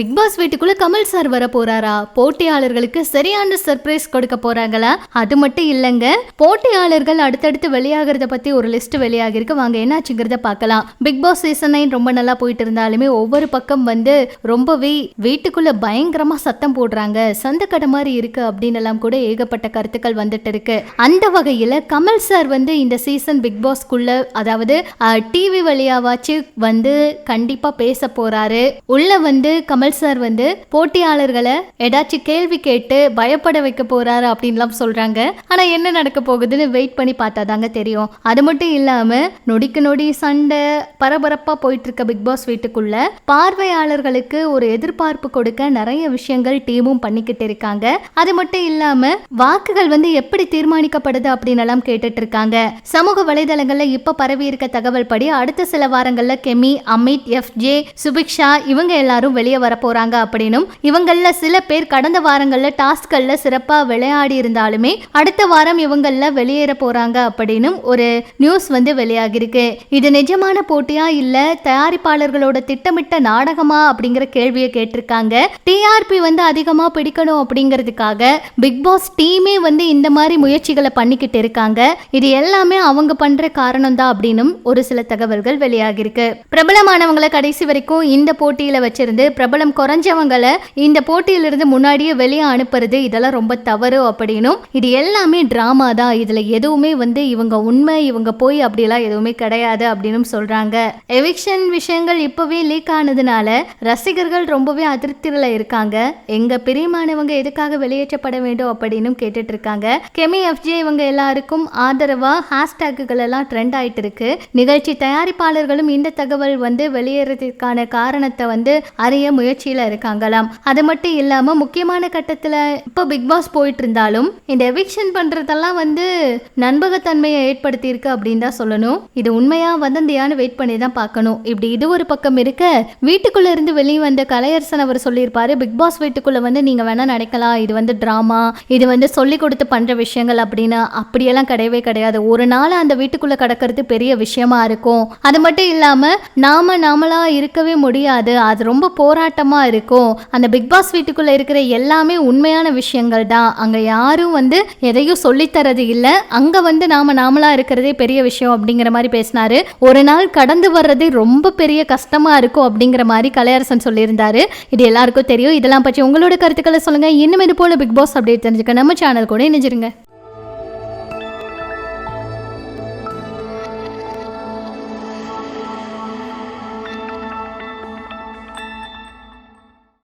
Big pass வீட்டுக்குள்ள Kamal sir வர போறாரா? போட்டியாளர்களுக்கு சரியான சர்ப்ரைஸ் கொடுக்க போறாங்களா? அது மட்டும் இல்லைங்க. போட்டியாளர்கள் அடுத்தடுத்து வெளியாகிறத பத்தி ஒரு லிஸ்ட் வெளியாகிருக்கு வாங்க என்னாச்சுங்கிறத பார்க்கலாம். பிக் பாஸ் சீசன் நைன் ரொம்ப நல்லா போயிட்டு இருந்தாலுமே ஒவ்வொரு பக்கம் வந்து ரொம்பவே வீட்டுக்குள்ள பயங்கரமா சத்தம் போடுறாங்க. சந்தக்கடை மாதிரி இருக்கு அப்படின்னு எல்லாம் கூட ஏகப்பட்ட கருத்துக்கள் வந்துட்டு இருக்கு. அந்த வகையில கமல் சார் வந்து இந்த சீசன் பிக் பாஸ்க்குள்ள அதாவது டிவி வழியாவாச்சு வந்து கண்டிப்பா பேச போறாரு. உள்ள வந்து கமல் சார் வந்து போட்டியாளர்களை ஏதாச்சும் கேள்வி கேட்டு பயப்பட வைக்க போறாரு அப்படின்லாம் சொல்றாங்க. ஆனா என்ன நடக்க போகுதுன்னு வெயிட் பண்ணி பார்த்தா தாங்க தெரியும். அது மட்டும் இல்லாம நொடிக்கு நொடி சண்டை பரபரப்பா போயிட்டு இருக்க பிக் பாஸ் வீட்டுக்குள்ள பார்வையாளர்களுக்கு ஒரு எதிர்பார்ப்பு கொடுக்க நிறைய விஷயங்கள் டீமும் பண்ணிக்கிட்டு இருக்காங்க. அது மட்டும் இல்லாம வாக்குகள் வந்து எப்படி தீர்மானிக்கப்படுது அப்படின்னு எல்லாம் கேட்டுட்டு இருக்காங்க. சமூக வலைதளங்கள்ல இப்ப பரவி இருக்க தகவல் படி அடுத்த சில வாரங்கள்ல கெமி அமித் எஃப் ஜே சுபிக்ஷா இவங்க எல்லாரும் வெளியே வர போறாங்க அப்படின்னும் இவங்கள சில பேர் கடந்த வாரங்கள்ல டாஸ்கல்ல சிறப்பா விளையாடி இருந்தாலுமே அடுத்த வாரம் இவங்கள வெளியேற போறாங்க அப்படின்னும் ஒரு நியூஸ் வந்து வெளியாகிருக்கு இது நிஜமான போட்டியா இல்ல தயாரிப்பாளர்களோட திட்டமிட்ட நாடகமா அப்படிங்கிற கேள்வியை கேட்டிருக்காங்க. டிஆர்பி வந்து அதிகமா பிடிக்கணும் அப்படிங்கிறதுக்காக பிக் பாஸ் டீமே வந்து இந்த மாதிரி முயற்சிகளை பண்ணிக்கிட்டு இருக்காங்க. இது எல்லாமே அவங்க பண்ற காரணம் தான் அப்படின்னும் ஒரு சில தகவல்கள் வெளியாகிருக்கு பிரபலமானவங்களை கடைசி வரைக்கும் இந்த போட்டியில வச்சிருந்து பிரபல சம்பளம் குறைஞ்சவங்களை இந்த போட்டியிலிருந்து முன்னாடியே வெளியே அனுப்புறது இதெல்லாம் ரொம்ப தவறு அப்படின்னும். இது எல்லாமே டிராமா தான். இதுல எதுவுமே வந்து இவங்க உண்மை இவங்க போய் அப்படிலாம் எதுவுமே கிடையாது அப்படின்னு சொல்றாங்க. எவிக்ஷன் விஷயங்கள் இப்பவே லீக் ஆனதுனால ரசிகர்கள் ரொம்பவே அதிருப்தியில இருக்காங்க. எங்க பிரியமானவங்க எதுக்காக வெளியேற்றப்பட வேண்டும் அப்படின்னு கேட்டுட்டு இருக்காங்க. கெமி எஃப்ஜே இவங்க எல்லாருக்கும் ஆதரவா ஹேஷ்டேக்குகள் எல்லாம் ட்ரெண்ட் ஆயிட்டு இருக்கு. நிகழ்ச்சி தயாரிப்பாளர்களும் இந்த தகவல் வந்து வெளியேறதுக்கான காரணத்தை வந்து அறிய முயற்சி முயற்சியில இருக்காங்களாம். அது மட்டும் இல்லாம முக்கியமான கட்டத்துல இப்போ பிக் பாஸ் போயிட்டு இருந்தாலும் இந்த எவிக்ஷன் பண்றதெல்லாம் வந்து நண்பகத்தன்மையை ஏற்படுத்தி இருக்கு அப்படின்னு தான் சொல்லணும். இது உண்மையா வதந்தியான்னு வெயிட் பண்ணி தான் பார்க்கணும். இப்படி இது ஒரு பக்கம் இருக்க வீட்டுக்குள்ள இருந்து வெளியே வந்த கலையரசன் அவர் சொல்லியிருப்பாரு பிக் பாஸ் வீட்டுக்குள்ள வந்து நீங்க வேணா நினைக்கலாம் இது வந்து டிராமா இது வந்து சொல்லி கொடுத்து பண்ற விஷயங்கள் அப்படின்னு அப்படியெல்லாம் கிடையவே கிடையாது. ஒரு நாள் அந்த வீட்டுக்குள்ள கடக்கிறது பெரிய விஷயமா இருக்கும். அது மட்டும் இல்லாம நாம நாமளா இருக்கவே முடியாது. அது ரொம்ப போராட்டம் இருக்கும். அந்த பிக் பாஸ் வீட்டுக்குள்ள இருக்கிற எல்லாமே உண்மையான விஷயங்கள் தான். அங்க யாரும் வந்து எதையும் சொல்லித்தரது இல்லை. அங்க வந்து நாம நாமளா இருக்கிறதே பெரிய விஷயம் அப்படிங்கிற மாதிரி பேசினாரு. ஒரு நாள் கடந்து வர்றதே ரொம்ப பெரிய கஷ்டமா இருக்கும் அப்படிங்கிற மாதிரி கலையரசன் சொல்லியிருந்தாரு. இது எல்லாருக்கும் தெரியும். இதெல்லாம் பற்றி உங்களோட கருத்துக்களை சொல்லுங்க. இன்னும் இது போல பிக் பாஸ் அப்டேட் தெரிஞ்சுக்க நம்ம சேனல் கூட இணைஞ்சிருங்க.